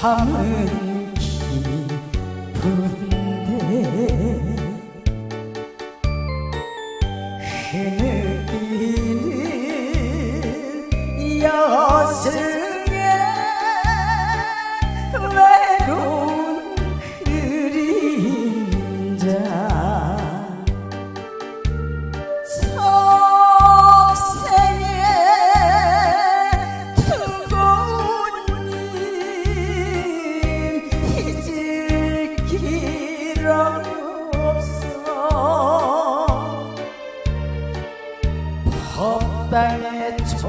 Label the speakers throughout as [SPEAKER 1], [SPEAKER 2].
[SPEAKER 1] 밤은 기분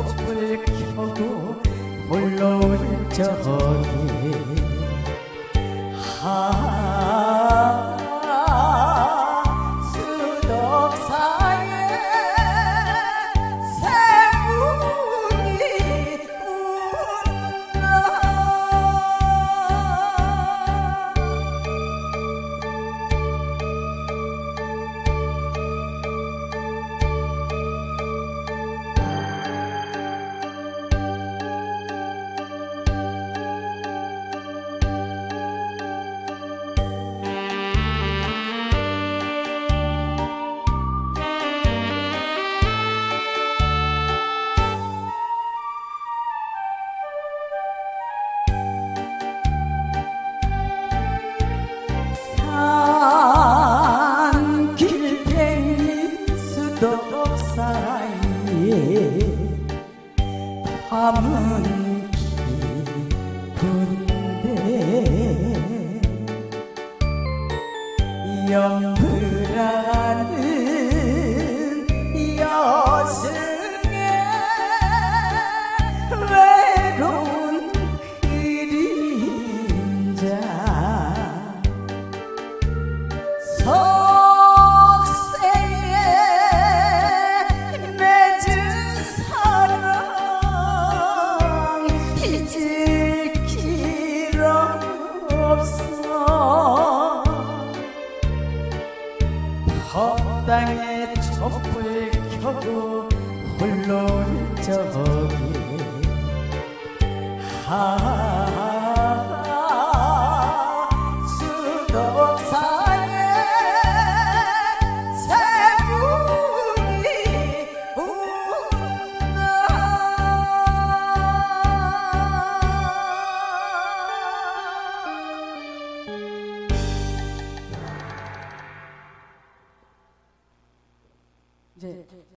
[SPEAKER 1] 촛불 켜고 물러온 저기 하 밤은 깊은데 영불한 땅에 촛불 켜도 홀로 저기. 하 对。对对